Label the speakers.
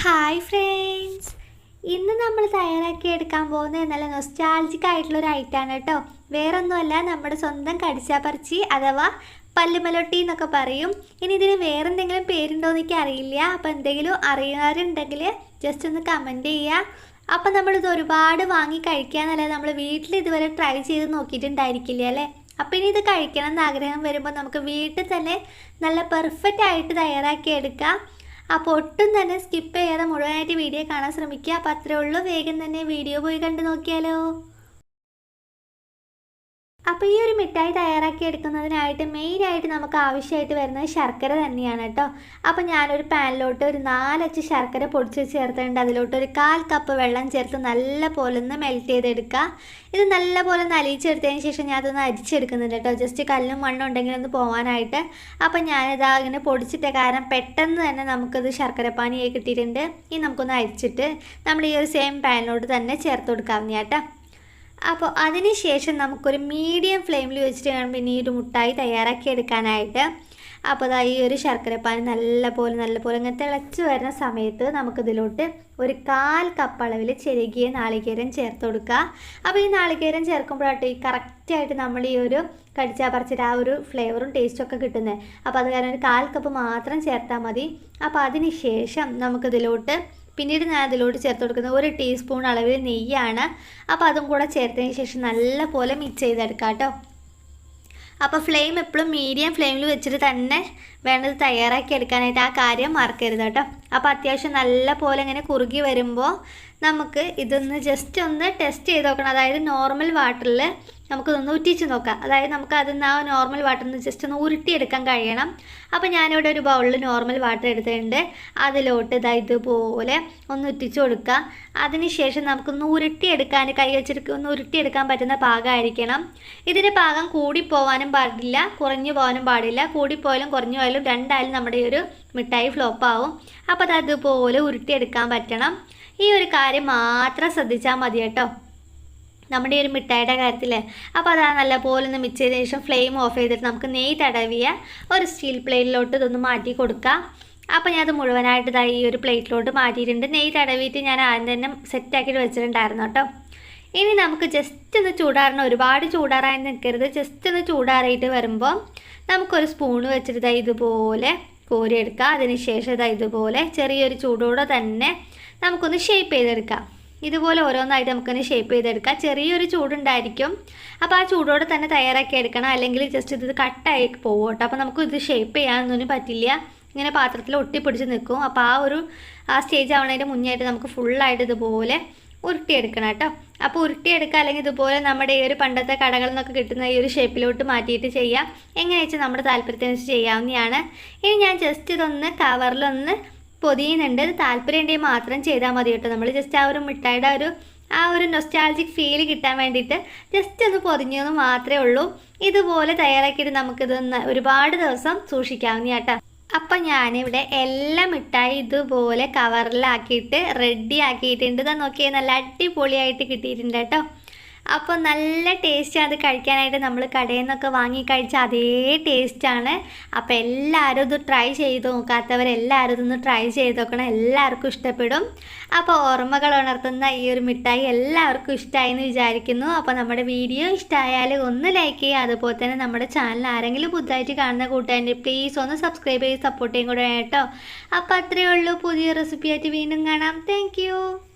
Speaker 1: Hi friends ഇന്ന് നമ്മൾ തയ്യാറാക്കി എടുക്കാൻ പോകുന്നത് നല്ല നൊസ്റ്റാൾജിക് ആയിട്ടുള്ള ഒരു ഐറ്റാണ് കേട്ടോ. വേറൊന്നുമല്ല നമ്മുടെ സ്വന്തം കടിച്ചാപ്പറിച്ചി അഥവാ പല്ലുമലൊട്ടി എന്നൊക്കെ പറയും. ഇനി ഇതിന് വേറെന്തെങ്കിലും പേരുണ്ടോ എന്ന് അറിയില്ല. അപ്പോൾ എന്തെങ്കിലും അറിയാറുണ്ടെങ്കിൽ ജസ്റ്റ് ഒന്ന് കമന്റ് ചെയ്യുക. അപ്പം നമ്മളിത് ഒരുപാട് വാങ്ങി കഴിക്കാന്നല്ല നമ്മൾ വീട്ടിൽ ഇതുവരെ ട്രൈ ചെയ്ത് നോക്കിയിട്ടുണ്ടായിരിക്കില്ല അല്ലേ? അപ്പം ഇനി ഇത് കഴിക്കണം എന്ന് ആഗ്രഹം വരുമ്പോൾ നമുക്ക് വീട്ടിൽ തന്നെ നല്ല പെർഫെക്റ്റ് ആയിട്ട് തയ്യാറാക്കി എടുക്കാം. അപ്പോൾ ഒട്ടും തന്നെ സ്കിപ്പ് ചെയ്യാതെ മുഴുവനായിട്ട് വീഡിയോ കാണാൻ ശ്രമിക്കുക. അപ്പോൾ അത്രേ ഉള്ളൂ. വേഗം തന്നെ വീഡിയോ പോയി കണ്ടു നോക്കിയാലോ. അപ്പോൾ ഈ ഒരു മിഠായി തയ്യാറാക്കി എടുക്കുന്നതിനായിട്ട് മെയിനായിട്ട് നമുക്ക് ആവശ്യമായിട്ട് വരുന്നത് ശർക്കര തന്നെയാണ് കേട്ടോ. അപ്പോൾ ഞാനൊരു പാനിലോട്ട് ഒരു നാലച്ച് ശർക്കര പൊടിച്ച് ചേർത്തിട്ടുണ്ട്. അതിലോട്ട് ഒരു കാൽ കപ്പ് വെള്ളം ചേർത്ത് നല്ല പോലെ ഒന്ന് മെൽറ്റ് ചെയ്തെടുക്കുക. ഇത് നല്ല പോലെ ഒന്ന് അലിയിച്ചെടുത്തതിന് ശേഷം ഞാൻ അതൊന്ന് അരിച്ചെടുക്കുന്നുണ്ട് കേട്ടോ. ജസ്റ്റ് കല്ലും മണ്ണും ഉണ്ടെങ്കിൽ ഒന്ന് പോകാനായിട്ട് അപ്പം ഞാനിതാ ഇങ്ങനെ പൊടിച്ചിട്ട കാരണം പെട്ടെന്ന് തന്നെ നമുക്കത് ശർക്കരപ്പാനിയായി കിട്ടിയിട്ടുണ്ട്. ഇനി നമുക്കൊന്ന് അരിച്ചിട്ട് നമ്മൾ ഈ ഒരു സെയിം പാനിലോട്ട് തന്നെ ചേർത്ത് കൊടുക്കാവുന്ന കേട്ടോ. അപ്പോൾ അതിന് ശേഷം നമുക്കൊരു മീഡിയം ഫ്ലെയിമിൽ വെച്ചിട്ട് വേണം പിന്നെ ഈ ഒരു മുട്ടായി തയ്യാറാക്കി എടുക്കാനായിട്ട് അപ്പോൾ അതാ ഈ ഒരു ശർക്കരപ്പാനി നല്ലപോലെ നല്ലപോലെ ഇങ്ങനെ തിളച്ച് വരുന്ന സമയത്ത് നമുക്കിതിലോട്ട് ഒരു കാൽ കപ്പ് അളവിൽ ചെരുകിയ നാളികേരം ചേർത്ത് കൊടുക്കുക അപ്പോൾ ഈ നാളികേരം ചേർക്കുമ്പോഴാട്ടോ ഈ കറക്റ്റായിട്ട് നമ്മൾ ഈ ഒരു കടിച്ചാൽ പറിച്ചിട്ട് ആ ഒരു ഫ്ലേവറും ടേസ്റ്റും ഒക്കെ കിട്ടുന്നത് അപ്പോൾ അത് കാരണം ഒരു കാൽ കപ്പ് മാത്രം ചേർത്താൽ മതി. അപ്പോൾ അതിന് ശേഷം നമുക്കിതിലോട്ട് പിന്നീട് ഞാൻ അതിലോട്ട് ചേർത്ത് കൊടുക്കുന്നത് ഒരു ടീസ്പൂൺ അളവിൽ നെയ്യാണ്. അപ്പോൾ അതും കൂടെ ചേർത്തതിന് ശേഷം നല്ല പോലെ മിക്സ് ചെയ്തെടുക്കാം കേട്ടോ. അപ്പോൾ ഫ്ലെയിം എപ്പോഴും മീഡിയം ഫ്ലെയിമിൽ വെച്ചിട്ട് തന്നെ വേണ്ടത് തയ്യാറാക്കി എടുക്കാനായിട്ട് ആ കാര്യം മറക്കരുത് കേട്ടോ. അപ്പോൾ അത്യാവശ്യം നല്ല പോലെ ഇങ്ങനെ കുറുകി വരുമ്പോൾ നമുക്ക് ഇതൊന്ന് ജസ്റ്റ് ഒന്ന് ടെസ്റ്റ് ചെയ്ത് നോക്കണം. അതായത് നോർമൽ വാട്ടറിൽ നമുക്കിതൊന്ന് ഉറ്റിച്ച് നോക്കാം. അതായത് നമുക്ക് അതിൽ ആ നോർമൽ വാട്ടറിൽ നിന്ന് ജസ്റ്റ് ഒന്ന് ഉരുട്ടിയെടുക്കാൻ കഴിയണം. അപ്പോൾ ഞാനിവിടെ ഒരു ബൗളിൽ നോർമൽ വാട്ടർ എടുത്തിട്ടുണ്ട്. അതിലോട്ട് ഇതാ ഇതുപോലെ ഒന്ന് ഉറ്റിച്ച് കൊടുക്കുക. അതിനുശേഷം നമുക്കൊന്ന് ഉരുട്ടിയെടുക്കാൻ കൈ വെച്ചിട്ട് ഒന്ന് ഉരുട്ടിയെടുക്കാൻ പറ്റുന്ന പാകമായിരിക്കണം. ഇതിന്റെ പാകം കൂടിപ്പോവാനും പാടില്ല കുറഞ്ഞു പോകാനും പാടില്ല. കൂടിപ്പോയാലും കുറഞ്ഞു പോയാലും രണ്ടായാലും നമ്മുടെ ഈ ഒരു മിഠായി ഫ്ലോപ്പാവും അപ്പോൾ അത് അതുപോലെ ഉരുട്ടിയെടുക്കാൻ പറ്റണം. ഈ ഒരു കാര്യം മാത്രം ശ്രദ്ധിച്ചാൽ മതി കേട്ടോ. നമ്മുടെ ഈ ഒരു മിഠായിയുടെ കാര്യത്തിൽ അപ്പോൾ അതാ നല്ല പോലെ ഒന്ന് മിക്സ് ചെയ്തതിന് ശേഷം ഫ്ലെയിം ഓഫ് ചെയ്തിട്ട് നമുക്ക് നെയ് തടവിയ ഒരു സ്റ്റീൽ പ്ലേറ്റിലോട്ട് ഇതൊന്ന് മാറ്റി കൊടുക്കാം. അപ്പോൾ ഞാൻ അത് മുഴുവനായിട്ട് ഇതായി ഈ ഒരു പ്ലേറ്റിലോട്ട് മാറ്റിയിട്ടുണ്ട്. നെയ് തടവിയിട്ട് ഞാൻ ആദ്യം തന്നെ സെറ്റാക്കിയിട്ട് വെച്ചിട്ടുണ്ടായിരുന്നു കേട്ടോ. ഇനി നമുക്ക് ജസ്റ്റ് ഒന്ന് ചൂടാറണം. ഒരുപാട് ചൂടാറാൻ നിൽക്കരുത്. ജസ്റ്റ് ഒന്ന് ചൂടാറിയിട്ട് വരുമ്പോൾ നമുക്കൊരു സ്പൂണ് വെച്ചിട്ട് ഇതാ ഇതുപോലെ കോരിയെടുക്കാം. അതിന് ശേഷം ഇതാ ഇതുപോലെ ചെറിയൊരു ചൂടോടെ തന്നെ നമുക്കൊന്ന് ഷേപ്പ് ചെയ്തെടുക്കാം. ഇതുപോലെ ഓരോന്നായിട്ട് നമുക്കൊന്ന് ഷേപ്പ് ചെയ്തെടുക്കാം. ചെറിയൊരു ചൂടുണ്ടായിരിക്കും. അപ്പോൾ ആ ചൂടോടെ തന്നെ തയ്യാറാക്കി എടുക്കണം. അല്ലെങ്കിൽ ജസ്റ്റ് ഇത് കട്ടായി പോകും കേട്ടോ അപ്പോൾ നമുക്ക് ഇത് ഷേപ്പ് ചെയ്യാനൊന്നും പറ്റില്ല. ഇങ്ങനെ പാത്രത്തിൽ ഒട്ടിപ്പിടിച്ച് നിൽക്കും. അപ്പോൾ ആ ഒരു ആ സ്റ്റേജ് ആവണതിന്റെ മുന്നേ ആയിട്ട് നമുക്ക് ഫുള്ളായിട്ട് ഇതുപോലെ ഉരുട്ടിയെടുക്കണം കേട്ടോ. അപ്പോൾ ഉരുട്ടിയെടുക്കുക അല്ലെങ്കിൽ ഇതുപോലെ നമ്മുടെ ഈ ഒരു പണ്ടത്തെ കടകളിൽ നിന്നൊക്കെ കിട്ടുന്ന ഈ ഒരു ഷേപ്പിലോട്ട് മാറ്റിയിട്ട് ചെയ്യാം. എങ്ങനെ വെച്ചാൽ നമ്മുടെ താല്പര്യത്തിനനുസരിച്ച് ചെയ്യാവുന്നതാണ്. ഇനി ഞാൻ ജസ്റ്റ് ഇതൊന്ന് കവറിലൊന്ന് പൊതിയുന്നുണ്ട്. താല്പര്യം ഉണ്ടെങ്കിൽ മാത്രം ചെയ്താൽ മതി കേട്ടോ. നമ്മൾ ജസ്റ്റ് ആ ഒരു മിഠായിയുടെ ഒരു ആ ഒരു നൊസ്റ്റാൾജിക് ഫീൽ കിട്ടാൻ വേണ്ടിയിട്ട് ജസ്റ്റ് ഒന്ന് പൊതിഞ്ഞെന്ന് മാത്രമേ ഉള്ളൂ. ഇതുപോലെ തയ്യാറാക്കിയിട്ട് നമുക്കിത് ഒരുപാട് ദിവസം സൂക്ഷിക്കാവുന്ന കേട്ടോ. അപ്പം ഞാനിവിടെ എല്ലാം മിഠായി ഇതുപോലെ കവറിലാക്കിയിട്ട് റെഡി ആക്കിയിട്ടുണ്ട്. ഇതാ നോക്കിയാൽ നല്ല അടിപൊളിയായിട്ട് കിട്ടിയിട്ടുണ്ട് കേട്ടോ. അപ്പോൾ നല്ല ടേസ്റ്റ് അത് കഴിക്കാനായിട്ട് നമ്മൾ കടയിൽ നിന്നൊക്കെ വാങ്ങി കഴിച്ച അതേ ടേസ്റ്റാണ് അപ്പോൾ എല്ലാവരും ഇത് ട്രൈ ചെയ്ത് നോക്കാത്തവരെല്ലാവരും ഇതൊന്ന് ട്രൈ ചെയ്ത് നോക്കണം. എല്ലാവർക്കും ഇഷ്ടപ്പെടും. അപ്പോൾ ഓർമ്മകൾ ഉണർത്തുന്ന ഈ ഒരു മിഠായി എല്ലാവർക്കും ഇഷ്ടമായി എന്ന് വിചാരിക്കുന്നു. അപ്പോൾ നമ്മുടെ വീഡിയോ ഇഷ്ടമായാൽ ഒന്ന് ലൈക്ക് ചെയ്യുക. അതുപോലെ തന്നെ നമ്മുടെ ചാനൽ ആരെങ്കിലും പുതുതായിട്ട് കാണുന്ന കൂട്ടുകാരെ പ്ലീസ് ഒന്ന് സബ്സ്ക്രൈബ് ചെയ്ത് സപ്പോർട്ട് ചെയ്യും കൂടെ കേട്ടോ. അപ്പോൾ അത്രയേ ഉള്ളൂ. പുതിയ റെസിപ്പിയായിട്ട് വീണ്ടും കാണാം. താങ്ക്